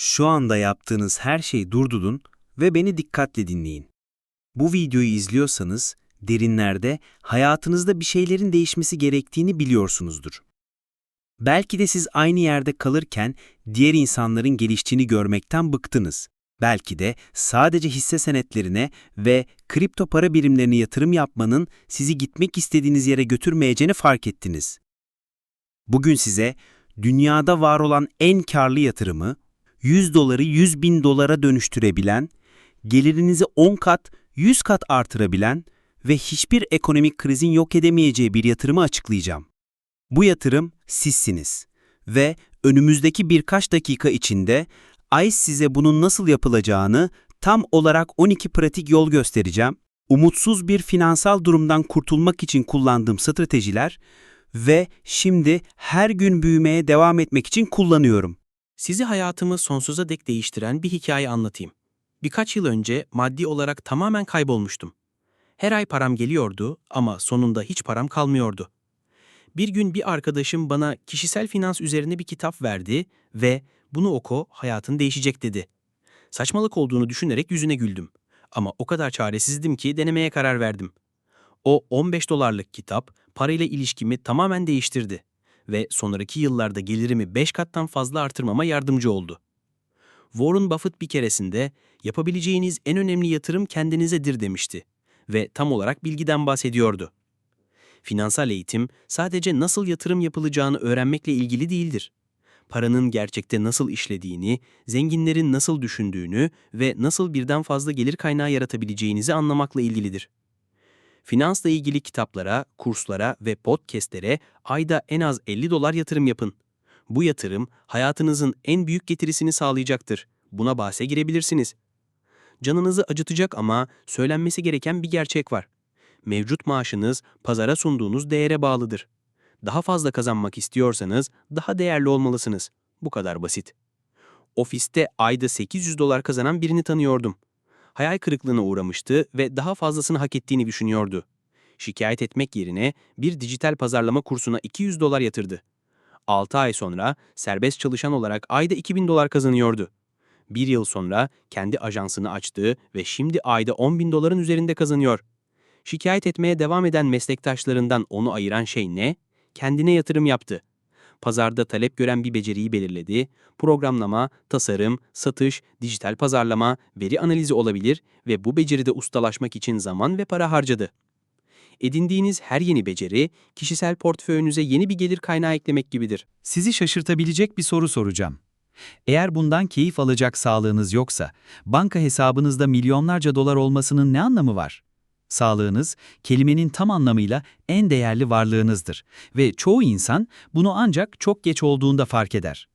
Şu anda yaptığınız her şeyi durdurun ve beni dikkatle dinleyin. Bu videoyu izliyorsanız derinlerde hayatınızda bir şeylerin değişmesi gerektiğini biliyorsunuzdur. Belki de siz aynı yerde kalırken diğer insanların geliştiğini görmekten bıktınız. Belki de sadece hisse senetlerine ve kripto para birimlerine yatırım yapmanın sizi gitmek istediğiniz yere götürmeyeceğini fark ettiniz. Bugün size dünyada var olan en karlı yatırımı 100 doları 100 bin dolara dönüştürebilen, gelirinizi 10 kat, 100 kat artırabilen ve hiçbir ekonomik krizin yok edemeyeceği bir yatırımı açıklayacağım. Bu yatırım sizsiniz ve önümüzdeki birkaç dakika içinde ICE size bunun nasıl yapılacağını tam olarak 12 pratik yol göstereceğim. Umutsuz bir finansal durumdan kurtulmak için kullandığım stratejiler ve şimdi her gün büyümeye devam etmek için kullanıyorum. Sizi hayatımı sonsuza dek değiştiren bir hikaye anlatayım. Birkaç yıl önce maddi olarak tamamen kaybolmuştum. Her ay param geliyordu ama sonunda hiç param kalmıyordu. Bir gün bir arkadaşım bana kişisel finans üzerine bir kitap verdi ve bunu oku hayatın değişecek dedi. Saçmalık olduğunu düşünerek yüzüne güldüm. Ama o kadar çaresizdim ki denemeye karar verdim. O 15 dolarlık kitap parayla ilişkimi tamamen değiştirdi ve sonraki yıllarda gelirimi 5 kattan fazla artırmama yardımcı oldu. Warren Buffett bir keresinde yapabileceğiniz en önemli yatırım kendinizedir demişti ve tam olarak bilgiden bahsediyordu. Finansal eğitim sadece nasıl yatırım yapılacağını öğrenmekle ilgili değildir. Paranın gerçekte nasıl işlediğini, zenginlerin nasıl düşündüğünü ve nasıl birden fazla gelir kaynağı yaratabileceğinizi anlamakla ilgilidir. Finansla ilgili kitaplara, kurslara ve podcastlere ayda en az 50 dolar yatırım yapın. Bu yatırım hayatınızın en büyük getirisini sağlayacaktır. Buna bahse girebilirsiniz. Canınızı acıtacak ama söylenmesi gereken bir gerçek var. Mevcut maaşınız pazara sunduğunuz değere bağlıdır. Daha fazla kazanmak istiyorsanız daha değerli olmalısınız. Bu kadar basit. Ofiste ayda 800 dolar kazanan birini tanıyordum hayal kırıklığına uğramıştı ve daha fazlasını hak ettiğini düşünüyordu. Şikayet etmek yerine bir dijital pazarlama kursuna 200 dolar yatırdı. 6 ay sonra serbest çalışan olarak ayda 2000 dolar kazanıyordu. Bir yıl sonra kendi ajansını açtı ve şimdi ayda 10 bin doların üzerinde kazanıyor. Şikayet etmeye devam eden meslektaşlarından onu ayıran şey ne? Kendine yatırım yaptı pazarda talep gören bir beceriyi belirledi. Programlama, tasarım, satış, dijital pazarlama, veri analizi olabilir ve bu beceride ustalaşmak için zaman ve para harcadı. Edindiğiniz her yeni beceri, kişisel portföyünüze yeni bir gelir kaynağı eklemek gibidir. Sizi şaşırtabilecek bir soru soracağım. Eğer bundan keyif alacak sağlığınız yoksa, banka hesabınızda milyonlarca dolar olmasının ne anlamı var? Sağlığınız, kelimenin tam anlamıyla en değerli varlığınızdır ve çoğu insan bunu ancak çok geç olduğunda fark eder.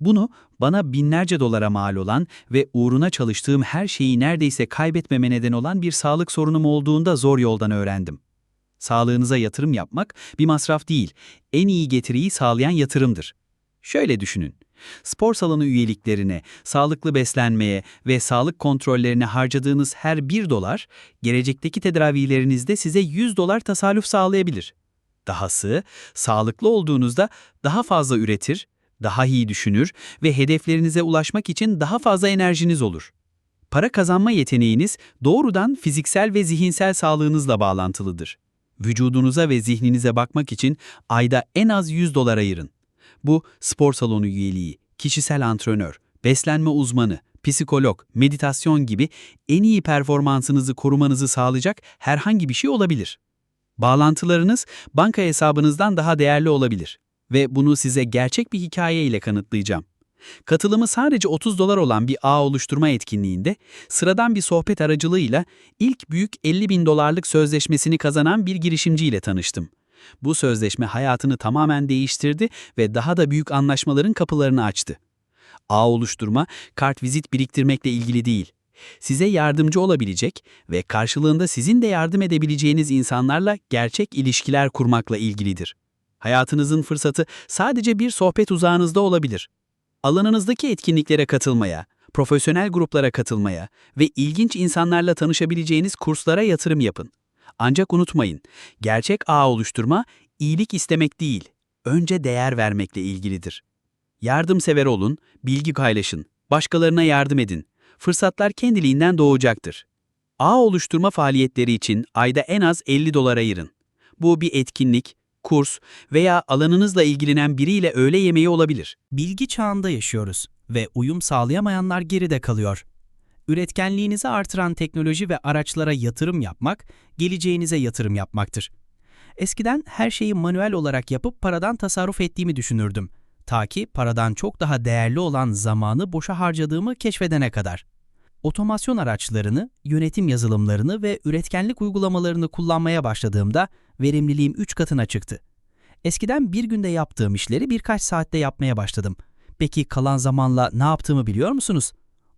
Bunu bana binlerce dolara mal olan ve uğruna çalıştığım her şeyi neredeyse kaybetmeme neden olan bir sağlık sorunum olduğunda zor yoldan öğrendim. Sağlığınıza yatırım yapmak bir masraf değil, en iyi getiriyi sağlayan yatırımdır. Şöyle düşünün spor salonu üyeliklerine, sağlıklı beslenmeye ve sağlık kontrollerine harcadığınız her 1 dolar, gelecekteki tedavilerinizde size 100 dolar tasarruf sağlayabilir. Dahası, sağlıklı olduğunuzda daha fazla üretir, daha iyi düşünür ve hedeflerinize ulaşmak için daha fazla enerjiniz olur. Para kazanma yeteneğiniz doğrudan fiziksel ve zihinsel sağlığınızla bağlantılıdır. Vücudunuza ve zihninize bakmak için ayda en az 100 dolar ayırın. Bu spor salonu üyeliği, kişisel antrenör, beslenme uzmanı, psikolog, meditasyon gibi en iyi performansınızı korumanızı sağlayacak herhangi bir şey olabilir. Bağlantılarınız banka hesabınızdan daha değerli olabilir ve bunu size gerçek bir hikaye ile kanıtlayacağım. Katılımı sadece 30 dolar olan bir ağ oluşturma etkinliğinde sıradan bir sohbet aracılığıyla ilk büyük 50 bin dolarlık sözleşmesini kazanan bir girişimciyle tanıştım. Bu sözleşme hayatını tamamen değiştirdi ve daha da büyük anlaşmaların kapılarını açtı. Ağ oluşturma, kart vizit biriktirmekle ilgili değil. Size yardımcı olabilecek ve karşılığında sizin de yardım edebileceğiniz insanlarla gerçek ilişkiler kurmakla ilgilidir. Hayatınızın fırsatı sadece bir sohbet uzağınızda olabilir. Alanınızdaki etkinliklere katılmaya, profesyonel gruplara katılmaya ve ilginç insanlarla tanışabileceğiniz kurslara yatırım yapın. Ancak unutmayın, gerçek ağ oluşturma iyilik istemek değil, önce değer vermekle ilgilidir. Yardımsever olun, bilgi paylaşın, Başkalarına yardım edin. Fırsatlar kendiliğinden doğacaktır. Ağ oluşturma faaliyetleri için ayda en az 50 dolar ayırın. Bu bir etkinlik, kurs veya alanınızla ilgilenen biriyle öğle yemeği olabilir. Bilgi çağında yaşıyoruz ve uyum sağlayamayanlar geride kalıyor. Üretkenliğinizi artıran teknoloji ve araçlara yatırım yapmak, geleceğinize yatırım yapmaktır. Eskiden her şeyi manuel olarak yapıp paradan tasarruf ettiğimi düşünürdüm. Ta ki paradan çok daha değerli olan zamanı boşa harcadığımı keşfedene kadar. Otomasyon araçlarını, yönetim yazılımlarını ve üretkenlik uygulamalarını kullanmaya başladığımda verimliliğim 3 katına çıktı. Eskiden bir günde yaptığım işleri birkaç saatte yapmaya başladım. Peki kalan zamanla ne yaptığımı biliyor musunuz?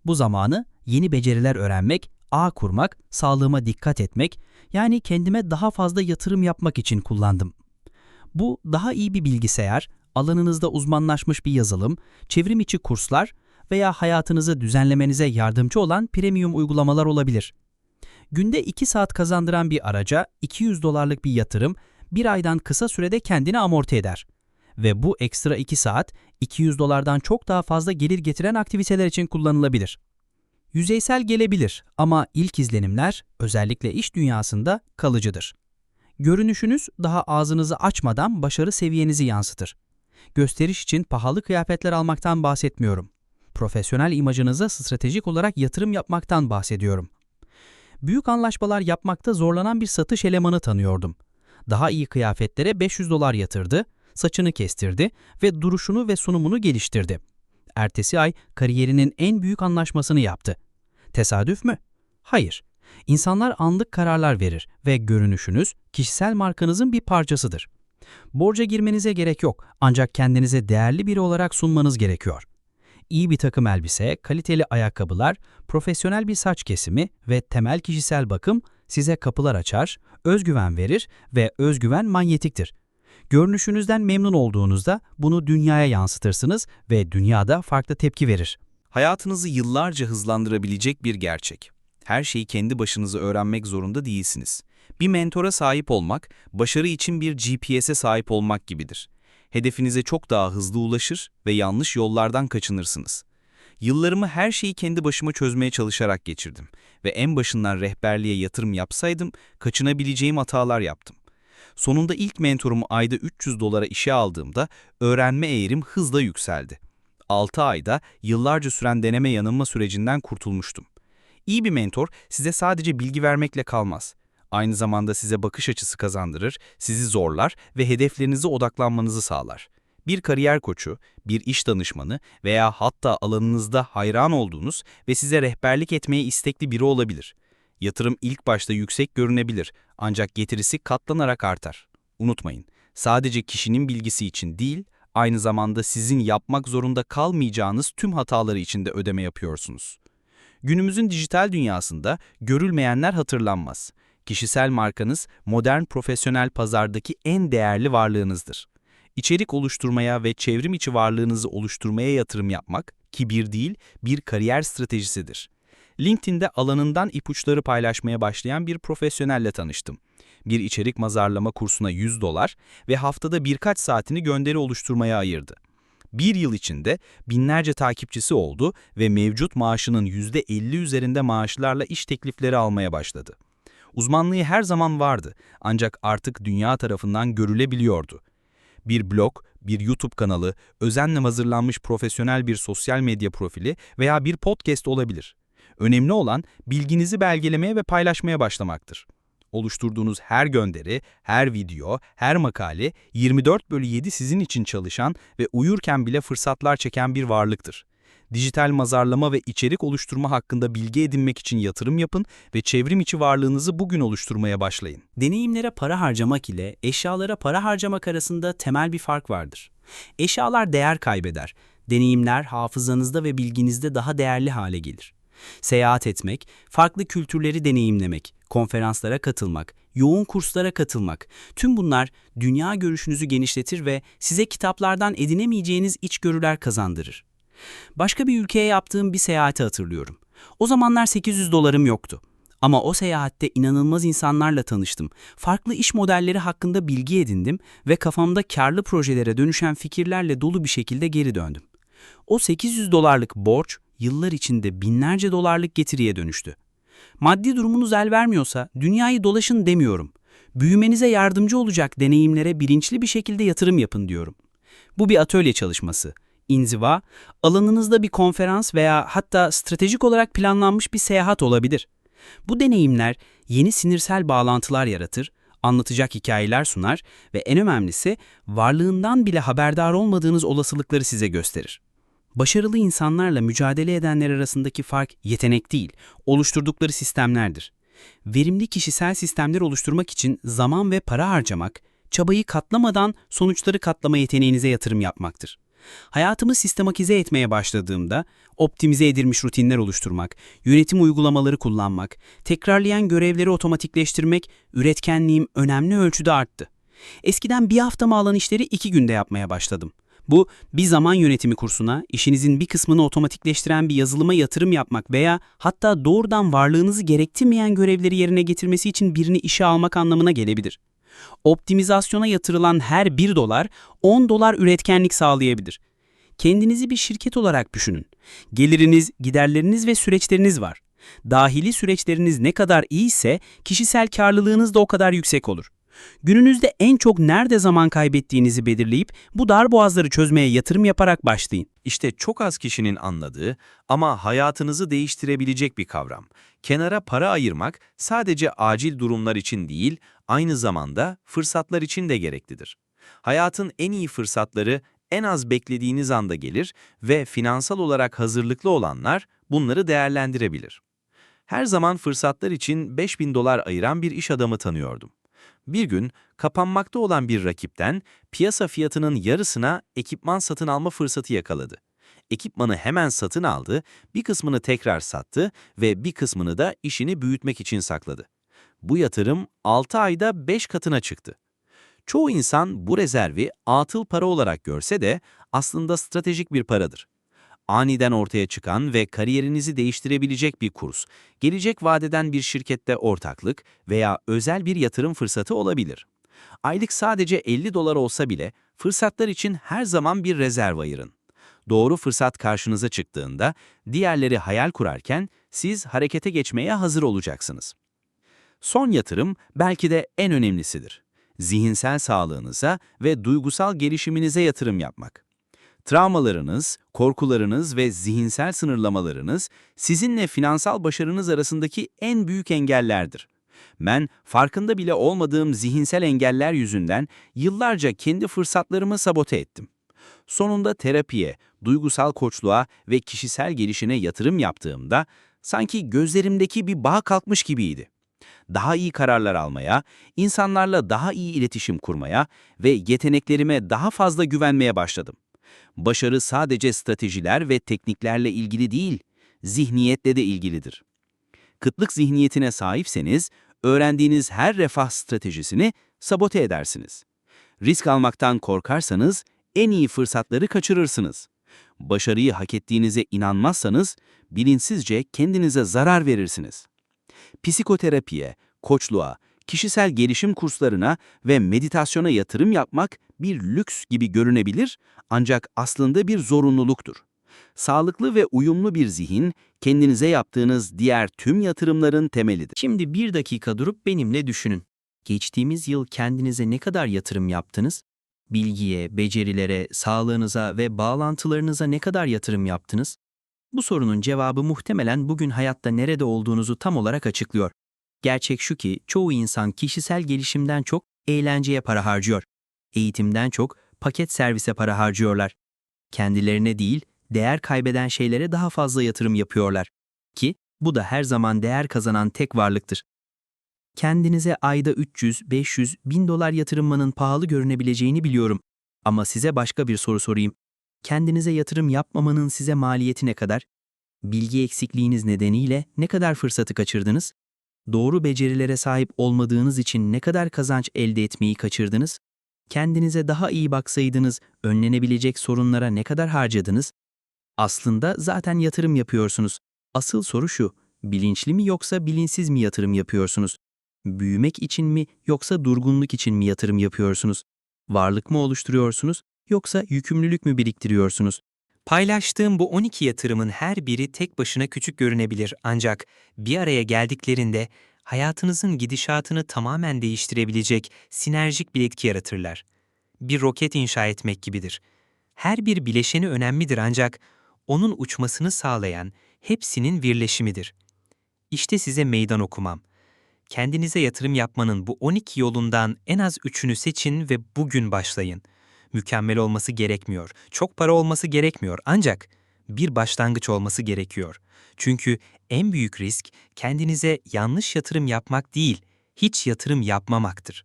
Bu zamanı yeni beceriler öğrenmek, ağ kurmak, sağlığıma dikkat etmek, yani kendime daha fazla yatırım yapmak için kullandım. Bu daha iyi bir bilgisayar, alanınızda uzmanlaşmış bir yazılım, çevrim içi kurslar veya hayatınızı düzenlemenize yardımcı olan premium uygulamalar olabilir. Günde 2 saat kazandıran bir araca 200 dolarlık bir yatırım bir aydan kısa sürede kendini amorti eder. Ve bu ekstra 2 saat 200 dolardan çok daha fazla gelir getiren aktiviteler için kullanılabilir. Yüzeysel gelebilir ama ilk izlenimler özellikle iş dünyasında kalıcıdır. Görünüşünüz daha ağzınızı açmadan başarı seviyenizi yansıtır. Gösteriş için pahalı kıyafetler almaktan bahsetmiyorum. Profesyonel imajınıza stratejik olarak yatırım yapmaktan bahsediyorum. Büyük anlaşmalar yapmakta zorlanan bir satış elemanı tanıyordum. Daha iyi kıyafetlere 500 dolar yatırdı, saçını kestirdi ve duruşunu ve sunumunu geliştirdi. Ertesi ay kariyerinin en büyük anlaşmasını yaptı. Tesadüf mü? Hayır. İnsanlar anlık kararlar verir ve görünüşünüz kişisel markanızın bir parçasıdır. Borca girmenize gerek yok ancak kendinize değerli biri olarak sunmanız gerekiyor. İyi bir takım elbise, kaliteli ayakkabılar, profesyonel bir saç kesimi ve temel kişisel bakım size kapılar açar, özgüven verir ve özgüven manyetiktir. Görünüşünüzden memnun olduğunuzda bunu dünyaya yansıtırsınız ve dünyada farklı tepki verir. Hayatınızı yıllarca hızlandırabilecek bir gerçek. Her şeyi kendi başınıza öğrenmek zorunda değilsiniz. Bir mentora sahip olmak, başarı için bir GPS'e sahip olmak gibidir. Hedefinize çok daha hızlı ulaşır ve yanlış yollardan kaçınırsınız. Yıllarımı her şeyi kendi başıma çözmeye çalışarak geçirdim ve en başından rehberliğe yatırım yapsaydım kaçınabileceğim hatalar yaptım. Sonunda ilk mentorumu ayda 300 dolara işe aldığımda öğrenme eğrim hızla yükseldi. 6 ayda yıllarca süren deneme yanılma sürecinden kurtulmuştum. İyi bir mentor size sadece bilgi vermekle kalmaz. Aynı zamanda size bakış açısı kazandırır, sizi zorlar ve hedeflerinize odaklanmanızı sağlar. Bir kariyer koçu, bir iş danışmanı veya hatta alanınızda hayran olduğunuz ve size rehberlik etmeye istekli biri olabilir. Yatırım ilk başta yüksek görünebilir ancak getirisi katlanarak artar. Unutmayın, sadece kişinin bilgisi için değil, aynı zamanda sizin yapmak zorunda kalmayacağınız tüm hataları için de ödeme yapıyorsunuz. Günümüzün dijital dünyasında görülmeyenler hatırlanmaz. Kişisel markanız modern profesyonel pazardaki en değerli varlığınızdır. İçerik oluşturmaya ve çevrim içi varlığınızı oluşturmaya yatırım yapmak kibir değil, bir kariyer stratejisidir. LinkedIn'de alanından ipuçları paylaşmaya başlayan bir profesyonelle tanıştım. Bir içerik mazarlama kursuna 100 dolar ve haftada birkaç saatini gönderi oluşturmaya ayırdı. Bir yıl içinde binlerce takipçisi oldu ve mevcut maaşının %50 üzerinde maaşlarla iş teklifleri almaya başladı. Uzmanlığı her zaman vardı ancak artık dünya tarafından görülebiliyordu. Bir blog, bir YouTube kanalı, özenle hazırlanmış profesyonel bir sosyal medya profili veya bir podcast olabilir. Önemli olan bilginizi belgelemeye ve paylaşmaya başlamaktır. Oluşturduğunuz her gönderi, her video, her makale 24 bölü 7 sizin için çalışan ve uyurken bile fırsatlar çeken bir varlıktır. Dijital mazarlama ve içerik oluşturma hakkında bilgi edinmek için yatırım yapın ve çevrim içi varlığınızı bugün oluşturmaya başlayın. Deneyimlere para harcamak ile eşyalara para harcamak arasında temel bir fark vardır. Eşyalar değer kaybeder. Deneyimler hafızanızda ve bilginizde daha değerli hale gelir. Seyahat etmek, farklı kültürleri deneyimlemek, konferanslara katılmak, yoğun kurslara katılmak, tüm bunlar dünya görüşünüzü genişletir ve size kitaplardan edinemeyeceğiniz içgörüler kazandırır. Başka bir ülkeye yaptığım bir seyahati hatırlıyorum. O zamanlar 800 dolarım yoktu. Ama o seyahatte inanılmaz insanlarla tanıştım. Farklı iş modelleri hakkında bilgi edindim ve kafamda karlı projelere dönüşen fikirlerle dolu bir şekilde geri döndüm. O 800 dolarlık borç yıllar içinde binlerce dolarlık getiriye dönüştü. Maddi durumunuz el vermiyorsa dünyayı dolaşın demiyorum. Büyümenize yardımcı olacak deneyimlere bilinçli bir şekilde yatırım yapın diyorum. Bu bir atölye çalışması. İnziva, alanınızda bir konferans veya hatta stratejik olarak planlanmış bir seyahat olabilir. Bu deneyimler yeni sinirsel bağlantılar yaratır, anlatacak hikayeler sunar ve en önemlisi varlığından bile haberdar olmadığınız olasılıkları size gösterir. Başarılı insanlarla mücadele edenler arasındaki fark yetenek değil, oluşturdukları sistemlerdir. Verimli kişisel sistemler oluşturmak için zaman ve para harcamak, çabayı katlamadan sonuçları katlama yeteneğinize yatırım yapmaktır. Hayatımı sistematize etmeye başladığımda, optimize edilmiş rutinler oluşturmak, yönetim uygulamaları kullanmak, tekrarlayan görevleri otomatikleştirmek, üretkenliğim önemli ölçüde arttı. Eskiden bir hafta alan işleri iki günde yapmaya başladım. Bu, bir zaman yönetimi kursuna, işinizin bir kısmını otomatikleştiren bir yazılıma yatırım yapmak veya hatta doğrudan varlığınızı gerektirmeyen görevleri yerine getirmesi için birini işe almak anlamına gelebilir. Optimizasyona yatırılan her 1 dolar 10 dolar üretkenlik sağlayabilir. Kendinizi bir şirket olarak düşünün. Geliriniz, giderleriniz ve süreçleriniz var. Dahili süreçleriniz ne kadar iyiyse kişisel karlılığınız da o kadar yüksek olur. Gününüzde en çok nerede zaman kaybettiğinizi belirleyip bu darboğazları çözmeye yatırım yaparak başlayın. İşte çok az kişinin anladığı ama hayatınızı değiştirebilecek bir kavram. Kenara para ayırmak sadece acil durumlar için değil, aynı zamanda fırsatlar için de gereklidir. Hayatın en iyi fırsatları en az beklediğiniz anda gelir ve finansal olarak hazırlıklı olanlar bunları değerlendirebilir. Her zaman fırsatlar için 5000 dolar ayıran bir iş adamı tanıyordum. Bir gün kapanmakta olan bir rakipten piyasa fiyatının yarısına ekipman satın alma fırsatı yakaladı. Ekipmanı hemen satın aldı, bir kısmını tekrar sattı ve bir kısmını da işini büyütmek için sakladı. Bu yatırım 6 ayda 5 katına çıktı. Çoğu insan bu rezervi atıl para olarak görse de aslında stratejik bir paradır. Aniden ortaya çıkan ve kariyerinizi değiştirebilecek bir kurs, gelecek vadeden bir şirkette ortaklık veya özel bir yatırım fırsatı olabilir. Aylık sadece 50 dolar olsa bile fırsatlar için her zaman bir rezerv ayırın. Doğru fırsat karşınıza çıktığında diğerleri hayal kurarken siz harekete geçmeye hazır olacaksınız. Son yatırım belki de en önemlisidir. Zihinsel sağlığınıza ve duygusal gelişiminize yatırım yapmak. Travmalarınız, korkularınız ve zihinsel sınırlamalarınız sizinle finansal başarınız arasındaki en büyük engellerdir. Ben farkında bile olmadığım zihinsel engeller yüzünden yıllarca kendi fırsatlarımı sabote ettim. Sonunda terapiye, duygusal koçluğa ve kişisel gelişine yatırım yaptığımda sanki gözlerimdeki bir bağ kalkmış gibiydi. Daha iyi kararlar almaya, insanlarla daha iyi iletişim kurmaya ve yeteneklerime daha fazla güvenmeye başladım. Başarı sadece stratejiler ve tekniklerle ilgili değil, zihniyetle de ilgilidir. Kıtlık zihniyetine sahipseniz, öğrendiğiniz her refah stratejisini sabote edersiniz. Risk almaktan korkarsanız, en iyi fırsatları kaçırırsınız. Başarıyı hak ettiğinize inanmazsanız, bilinçsizce kendinize zarar verirsiniz. Psikoterapiye, koçluğa, kişisel gelişim kurslarına ve meditasyona yatırım yapmak bir lüks gibi görünebilir ancak aslında bir zorunluluktur. Sağlıklı ve uyumlu bir zihin, kendinize yaptığınız diğer tüm yatırımların temelidir. Şimdi bir dakika durup benimle düşünün. Geçtiğimiz yıl kendinize ne kadar yatırım yaptınız? Bilgiye, becerilere, sağlığınıza ve bağlantılarınıza ne kadar yatırım yaptınız? Bu sorunun cevabı muhtemelen bugün hayatta nerede olduğunuzu tam olarak açıklıyor. Gerçek şu ki çoğu insan kişisel gelişimden çok eğlenceye para harcıyor. Eğitimden çok paket servise para harcıyorlar. Kendilerine değil, değer kaybeden şeylere daha fazla yatırım yapıyorlar. Ki bu da her zaman değer kazanan tek varlıktır. Kendinize ayda 300, 500, 1000 dolar yatırmanın pahalı görünebileceğini biliyorum. Ama size başka bir soru sorayım. Kendinize yatırım yapmamanın size maliyeti ne kadar? Bilgi eksikliğiniz nedeniyle ne kadar fırsatı kaçırdınız? Doğru becerilere sahip olmadığınız için ne kadar kazanç elde etmeyi kaçırdınız? Kendinize daha iyi baksaydınız önlenebilecek sorunlara ne kadar harcadınız? Aslında zaten yatırım yapıyorsunuz. Asıl soru şu, bilinçli mi yoksa bilinçsiz mi yatırım yapıyorsunuz? Büyümek için mi yoksa durgunluk için mi yatırım yapıyorsunuz? Varlık mı oluşturuyorsunuz yoksa yükümlülük mü biriktiriyorsunuz? Paylaştığım bu 12 yatırımın her biri tek başına küçük görünebilir ancak bir araya geldiklerinde hayatınızın gidişatını tamamen değiştirebilecek sinerjik bir etki yaratırlar. Bir roket inşa etmek gibidir. Her bir bileşeni önemlidir ancak onun uçmasını sağlayan hepsinin birleşimidir. İşte size meydan okumam. Kendinize yatırım yapmanın bu 12 yolundan en az 3'ünü seçin ve bugün başlayın. Mükemmel olması gerekmiyor, çok para olması gerekmiyor ancak bir başlangıç olması gerekiyor. Çünkü en büyük risk kendinize yanlış yatırım yapmak değil, hiç yatırım yapmamaktır.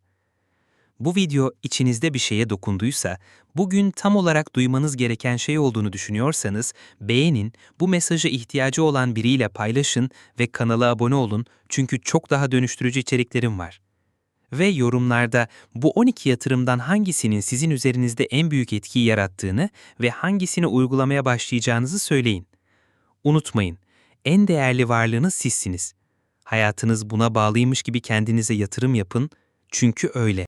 Bu video içinizde bir şeye dokunduysa, bugün tam olarak duymanız gereken şey olduğunu düşünüyorsanız beğenin, bu mesajı ihtiyacı olan biriyle paylaşın ve kanala abone olun çünkü çok daha dönüştürücü içeriklerim var. Ve yorumlarda bu 12 yatırımdan hangisinin sizin üzerinizde en büyük etkiyi yarattığını ve hangisini uygulamaya başlayacağınızı söyleyin. Unutmayın, en değerli varlığınız sizsiniz. Hayatınız buna bağlıymış gibi kendinize yatırım yapın çünkü öyle.